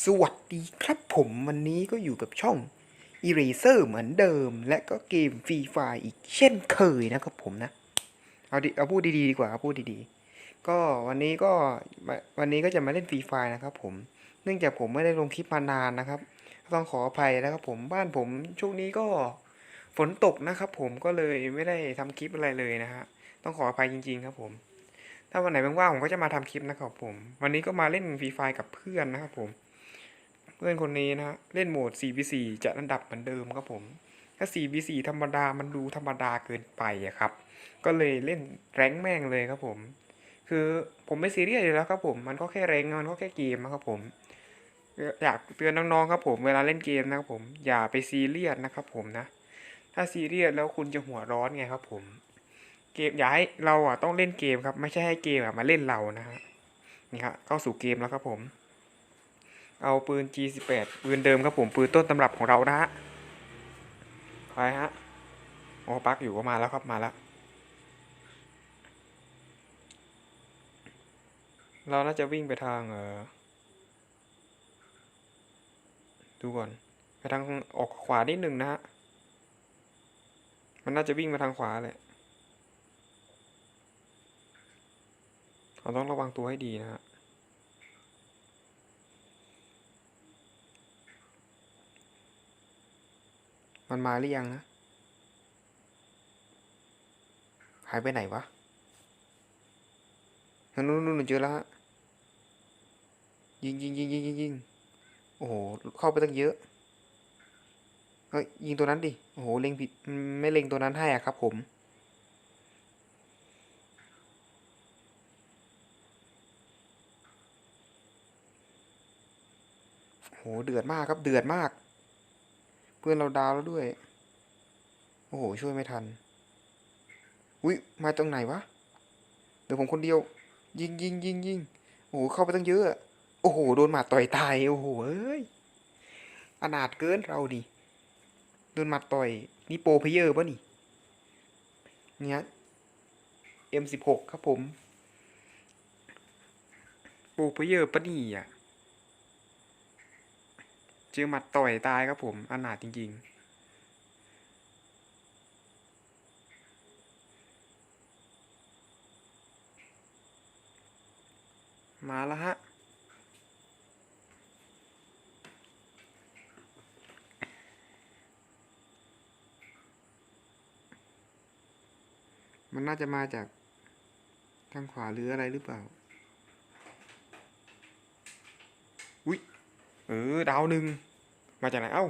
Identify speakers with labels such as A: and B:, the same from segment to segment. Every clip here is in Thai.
A: สวัสดีครับผมวันนี้ก็อยู่กับช่อง Eraser เหมือนเดิม และก็เกมฟรีไฟอีกเช่นเคยนะครับผมนะ เอาดิเอาพูดดีๆดีกว่าเอาพูดดีๆ ก็วันนี้ก็วันนี้ก็จะมาเล่นฟรีไฟนะครับผม เนื่องจากผมไม่ได้ลงคลิปมานานนะครับ ต้องขออภัยนะครับผมบ้านผมช่วงนี้ก็ฝนตกนะครับผมก็เลยไม่ได้ทำคลิปอะไรเลยนะฮะต้องขออภัยจริง ๆ ครับผม ถ้าวันไหนว่างๆผมก็จะมาทำคลิปนะครับผม วันนี้ก็มาเล่นฟรีไฟกับเพื่อนนะครับผม พื่อนคนนี้นะฮะเล่นโหมด 4v4 จะระดับเหมือนเดิมครับผม ถ้า 4v4 ธรรมดามันดูธรรมดาเกินไปอะครับ ก็เลยเล่นแรงแม่งเลยครับผม คือผมไม่ซีเรียสอยู่แล้วครับผม มันก็แค่แรงมันก็แค่เกมนะครับผมอยากเตือนน้องๆครับผมเวลาเล่นเกมนะครับผมอย่าไปซีเรียสนะครับผมนะ ถ้าซีเรียสแล้วคุณจะหัวร้อนไงครับผม เกมอย่าให้เราอะต้องเล่นเกมครับ ไม่ใช่ให้เกมอะมาเล่นเรานะฮะนี่ครับเข้าสู่เกมแล้วครับผม เอาปืน G18 ปืนเดิมครับผมปืนต้นตำรับของเรานะฮะไปฮะโอ้ปักอยู่ก็มาแล้วครับมาแล้ว เราน่าจะวิ่งไปทางเออดูก่อน ไปทางออกขวานิดหนึ่งนะฮะ มันน่าจะวิ่งมาทางขวาแหละเราต้องระวังตัวให้ดีนะฮะ มันมาหรือยังนะหายไปไหนวะนู่นนู่นนู่นเจอแล้วฮะยิงยิงยิงยิงยิงยิงโอ้โห เข้าไปตั้งเยอะเฮ้ยยิงตัวนั้นดิ โอ้โห เล็งผิด ไม่เล็งตัวนั้นให้อะครับผมโห เดือดมากครับ เดือดมาก เพื่อนเราดาวแล้วด้วย โอ้โห ช่วยไม่ทัน อุ้ยมาตรงไหนวะ เดี๋ยวผมคนเดียว ยิงยิงยิงยิงโอ้โห เข้าไปตั้งเยอะ โอ้โห โดนหมาต่อยตาย โอ้โห เอ้ย อนาถเกินเราดิ โดนหมัดต่อย นี่โปรเพเยอร์ปะนี่ เนี่ย M16 ครับผม โปรเพเยอร์ปะนี่อะ เจอหมัดต่อยตายครับผมอนาถจริง ๆมาแล้วฮะ มันน่าจะมาจากทางขวาหรืออะไรหรือเปล่า อุ๊ย เออดาวหนึ่งมาจากไหนเอ้า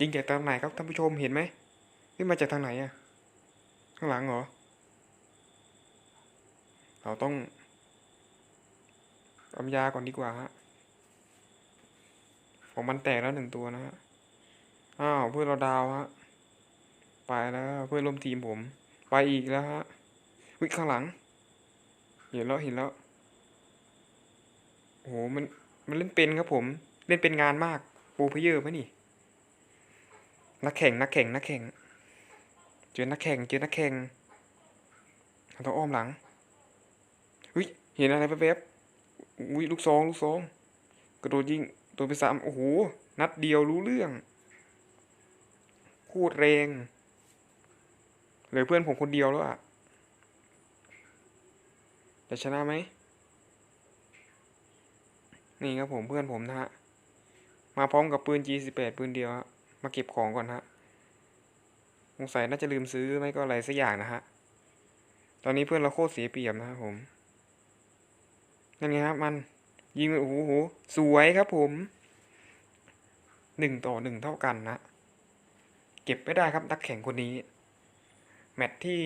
A: ยิงจากทางไหนครับท่านผู้ชมเห็นไหมนี่มาจากทางไหนอะข้างหลังเหรอเราต้องอำยาก่อนดีกว่าฮะของมันแตกแล้วหนึ่งตัวนะฮะอ้าวเพื่อนเราดาวฮะไปแล้วเพื่อนร่วมทีมผม ไปอีกแล้วฮะวิข้างหลัง เห็นแล้วเห็นแล้วโอ้โหมันมันเล่นเป็นครับผม ล่นเป็นงานมากปรเพเยอร์ไหมนี่ นักแข่งนักแข่งนักแข่ง เจอนักแข่งเจอนักแข่งต้องอ้อมหลังวิเห็นอะไรแป๊บๆวิลูกซองลูกซองกระโดดยิงโดนไปสามโอ้โหนัดเดียวรู้เรื่องโคตรแรงเหลือเพื่อนผมคนเดียวแล้วอะจะชนะไหมนี่ครับผมเพื่อนผมนะฮะ มาพร้อมกับปืน G18 ปืนเดียวฮะมาเก็บของก่อนฮะสงสัยน่าจะลืมซื้อไม่ก็อะไรสักอย่างนะฮะ ตอนนี้เพื่อนเราโคตรเสียเปรียบนะครับผมนั่นไงครับมันยิงโอ้โหสวยครับผมหนึ่งต่อหนึ่งเท่ากันนะ เก็บไม่ได้ครับนักแข่งคนนี้ แมตที่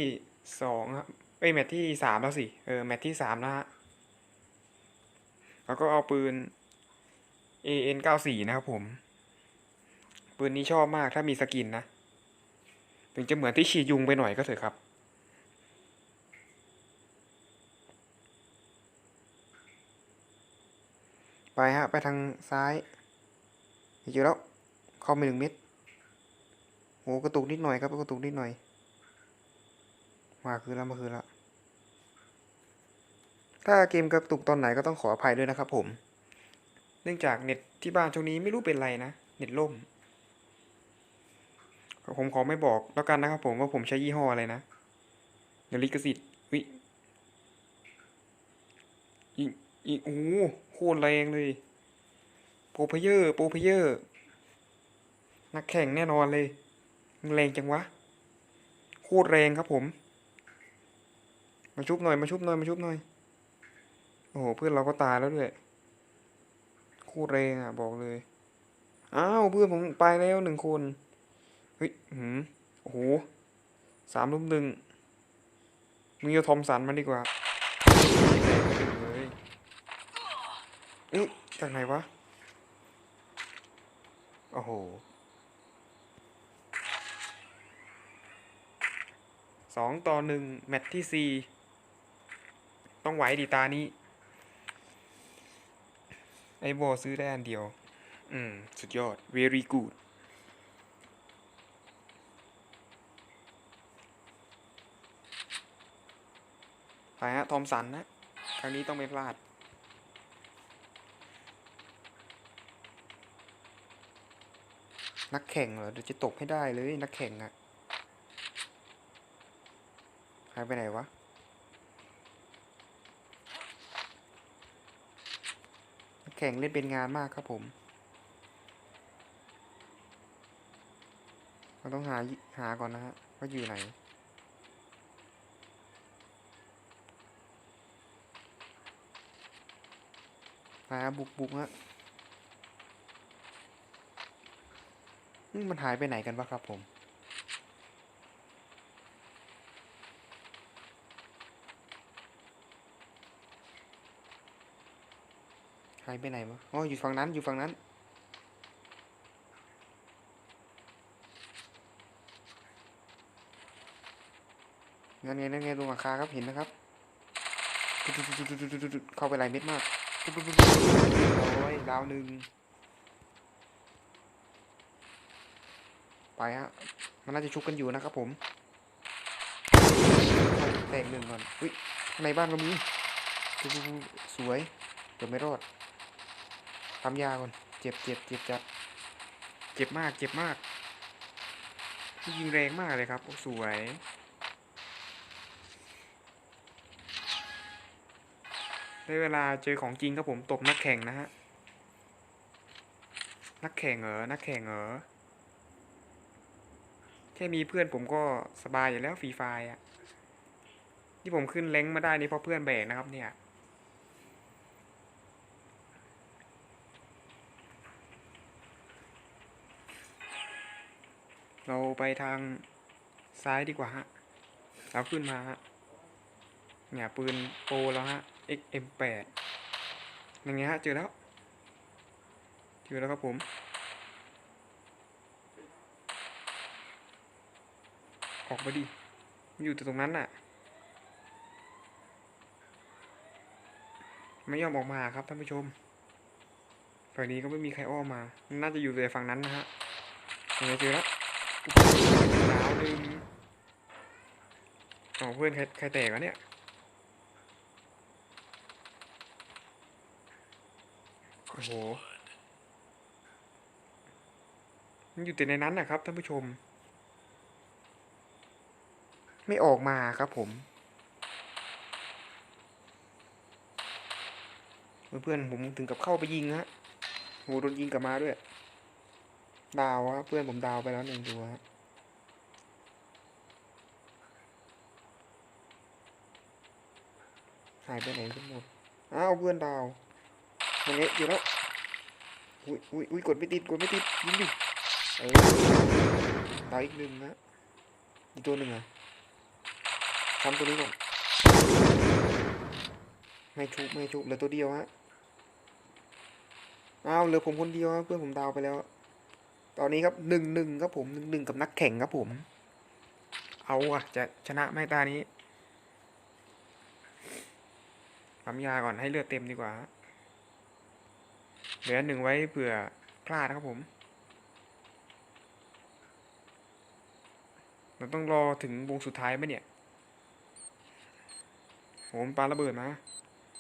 A: สองครับเอ้ยแมตที่สามแล้วสิเออแมตที่สามนะฮะแล้วก็เอาปืน AN 94นะครับผม ปืนนี้ชอบมากถ้ามีสกินนะ ถึงจะเหมือนที่ฉีดยุงไปหน่อยก็เถอะครับ ไปฮะ ไปทางซ้ายเจอแล้ว เข้าไปหนึ่งเม็ดโอ้กระตุกนิดหน่อยครับ กระตุกนิดหน่อย มาคือแล้วมาคือแล้วถ้าเกมกระตุกตอนไหนก็ต้องขออภัยด้วยนะครับผม เนื่องจากเน็ตที่บ้านช่วงนี้ไม่รู้เป็นไรนะ เน็ตล่ม ผมขอไม่บอกแล้วกันนะครับผมว่าผมใช้ยี่ห้ออะไรนะเดี๋ยวลิขสิทธิ์วิอีกอีกโอ้โหโคตรแรงเลย โปรเพเยอร์ โปรเพเยอร์ นักแข่งแน่นอนเลยแรงจังวะ โคตรแรงครับผม มาชุบหน่อย มาชุบหน่อย มาชุบหน่อย โอ้โห เพื่อนเราก็ตายแล้วด้วย คตรแรงอะบอกเลย อ้าวเพื่อนผมไปแล้วหนึ่งคน เฮ้ยหืมโอ้โหสามลุมหนึ่งมึงเอาทอมสันมาดีกว่าเลยเอ๊ะจากไหนวะ โอ้โหสองต่อหนึ่งแมตช์ที่สี่ต้องไหวดีตานี้ ไอ้บซื้อได้อันเดียว อืม สุดยอด very good ไปฮะ ทอมสันนะ ครั้งนี้ต้องไม่พลาด นักแข่งเหรอเดี๋ยวจะตกให้ได้เลย นักแข่งอะหายไปไหนวะ นัก แข่งเล่นเป็นงานมากครับผมเราต้องหาหาก่อนนะฮะว่าอยู่ไหนมาบุกบุกฮะมันหายไปไหนกันวะครับผม หายไปไหนวะอ๋ออยู่ฝั่งนั้นอยู่ฝั่งนั้น นั่นไงนั่นไงลงราคาครับเห็นนะครับเข้าไปหลายเม็ดมากโอ้ยดาวหนึ่งไปฮะ มันน่าจะชุกกันอยู่นะครับผม แตกหนึ่งก่อน อุ้ยในบ้านก็มี สวยเกือบไม่รอด ทำยาก่อน เจ็บเจ็บเจ็บจัด เจ็บมาก เจ็บมาก ยิงแรงมากเลยครับ โอ้สวยได้เวลาเจอของจริงครับผมตบนักแข่งนะฮะ นักแข่งเหรอ นักแข่งเหรอ แค่มีเพื่อนผมก็สบายอยู่แล้วฟรีไฟอะ ที่ผมขึ้นแรงมาได้นี่เพราะเพื่อนแบกนะครับเนี่ย เราไปทางซ้ายดีกว่าฮะ เราขึ้นมาฮะเนี่ยปืนโปรแล้วฮะ XM8 ยังไงฮะ เจอแล้ว เจอแล้วครับผมออกมาดิอยู่แต่ตรงนั้นน่ะ ไม่ยอมออกมาครับท่านผู้ชม ฝั่งนี้ก็ไม่มีใครอ้อมมา น่าจะอยู่แต่ฝั่งนั้นนะฮะยังไงเจอแล้วาวหนึ่งอ๋อเพื่อนใครใครแตกวะเนี่ยโอ้โหมันอยู่แต่ในนั้นนะครับท่านผู้ชม ไม่ออกมาครับผม เพื่อนๆผมถึงกับเข้าไปยิงฮะโหโดนยิงกลับมาด้วย ดาวฮะเพื่อนผมดาวไปแล้วหนึ่งตัวฮะ หายไปไหนกันหมด อ้าวเพื่อนดาวยังไงอยู่แล้ว อุ้ยอุ้ยอุ้ยกดไม่ติด กดไม่ติด ยิงดิ เออดาวอีกหนึ่งนะ อีกตัวหนึ่งอะทำตัวนี้ก่อนไม่ชุบไม่ชุบเหลือตัวเดียวฮะ อ้าวเหลือผมคนเดียวเพื่อนผมดาวไปแล้ว ตอนนี้ครับหนึ่งหนึ่งครับผมหนึ่งหนึ่งกับนักแข่งครับผม เอาอะจะชนะไหม่ตานี้ ปั๊มยาก่อนให้เลือดเต็มดีกว่า เหลือหนึ่งไว้เผื่อพลาดนะครับผม เราต้องรอถึงวงสุดท้ายไหมเนี่ยโหมปาระเบิดมา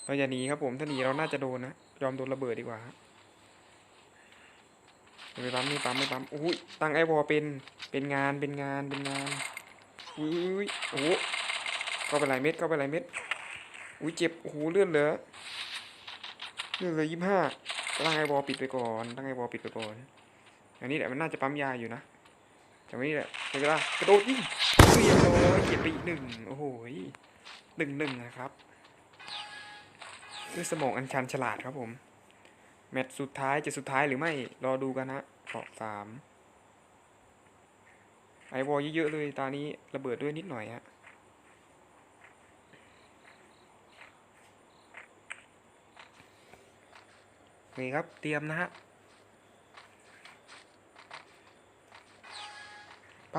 A: เราอย่าหนีครับผม ถ้าหนีเราน่าจะโดนนะ ยอมโดนระเบิดดีกว่าฮะไม่ปั๊มไม่ปั๊มไม่ปั๊มอุ้ยตั้งไอวอลเป็น เป็นงาน เป็นงาน เป็นงาน อุ้ยโอ้โหเข้าไปหลายเม็ดเข้าไปหลายเม็ด อุ้ยเจ็บโอ้โหเลื่อนเหลือเลื่อนเหลือยี่สิบห้าตั้งไอวอปิดไปก่อนตั้งไอวอปิดไปก่อน อันนี้แหละมันน่าจะปั๊มยาอยู่นะแต่วันนี้แหละเวละกระโดดยิงเรียบร้อยเก็บไปอีกหนึ่งโอ้โหหนึ่งหนึ่งนะครับด้วยสมองอันชันฉลาดครับผม แมตช์สุดท้ายจะสุดท้ายหรือไม่รอดูกันนะเกาะสามไอวอลเยอะๆเลยตานี้ระเบิดด้วยนิดหน่อยฮะ โอเคครับเตรียมนะฮะไป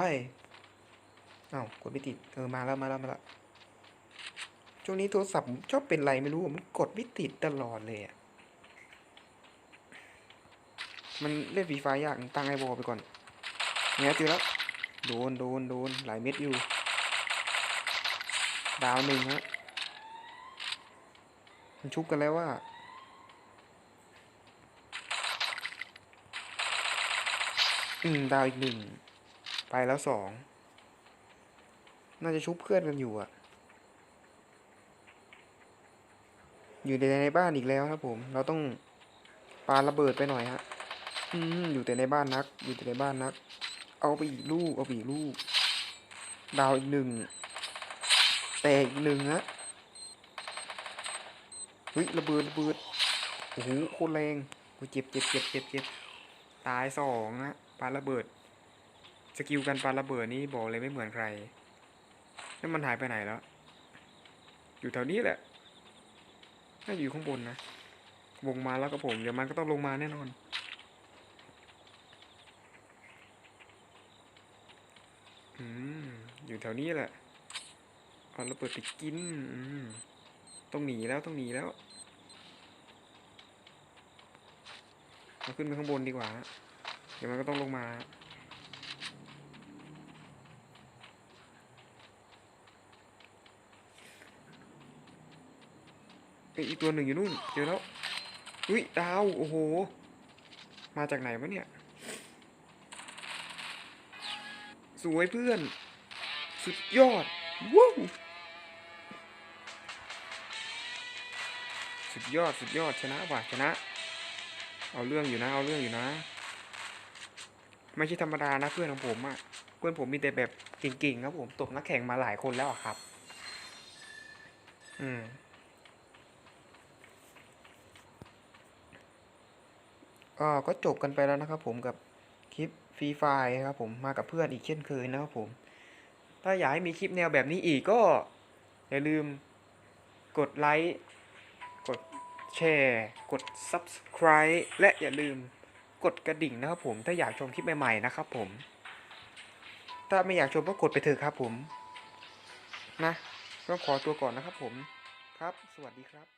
A: อ้าวกดไม่ติดเออมาแล้วมาแล้วมาแล้วช่วงนี้โทรศัพท์ชอบเป็นไรไม่รู้มันกดไม่ติดตลอดเลยอะมันเล่นฟีไฟยากตั้งไอวอลไปก่อนเนี่ยเจอแล้วโดนโดนโดนหลายเม็ดอยู่ ดาวหนึ่งฮะมันชุบกันแล้วว่า อืม ดาวอีกหนึ่ง ไปแล้วสอง น่าจะชุบเพื่อนกันอยู่อะอยู่ในในบ้านอีกแล้วครับผม เราต้องปาระเบิดไปหน่อยฮะ อืม อยู่แต่ในบ้านนัก อยู่แต่ในบ้านนัก เอาไปอีกลูก เอาไปอีกลูก ดาวอีกหนึ่ง แต่อีกหนึ่งฮะเฮ้ยระเบิดระเบิดโอ้โหโคตรแรงโอ้เจ็บเจ็บเจ็บเจ็บเจ็บ ตายสองฮะปาระเบิด สกิลการปาระเบิดนี่บอกเลยไม่เหมือนใครแล้วมันหายไปไหนแล้ว อยู่แถวนี้แหละ น่าจะอยู่ข้างบนนะ วงมาแล้วก็ผม เดี๋ยวมันก็ต้องลงมาแน่นอน อืม อยู่แถวนี้แหละเอาระเบิดไปกิน อืม ต้องหนีแล้วต้องหนีแล้ว เราขึ้นไปข้างบนดีกว่า เดี๋ยวมันก็ต้องลงมาเอ้ยอีกตัวหนึ่งอยู่นู่น เจอแล้วอุ้ยดาว โอ้โห มาจากไหนวะเนี่ย สวยเพื่อน สุดยอดว้าวสุดยอด สุดยอด ชนะว่ะชนะ เอาเรื่องอยู่นะ เอาเรื่องอยู่นะ ไม่ใช่ธรรมดานะเพื่อนของผมอะเพื่อนผมมีแต่แบบเก่งๆครับผมตกนักแข่งมาหลายคนแล้วครับ อืมก็ก็จบกันไปแล้วนะครับผมกับคลิปฟรีไฟครับผมมากับเพื่อนอีกเช่นเคยนะครับผม ถ้าอยากให้มีคลิปแนวแบบนี้อีกก็ อย่าลืมกดไลค์ แชร์ กด Subscribe และอย่าลืมกดกระดิ่งนะครับผมถ้าอยากชมคลิปใหม่ๆนะครับผม ถ้าไม่อยากชมก็กดไปเถอะครับผม นะก็ขอตัวก่อนนะครับผมครับ สวัสดีครับ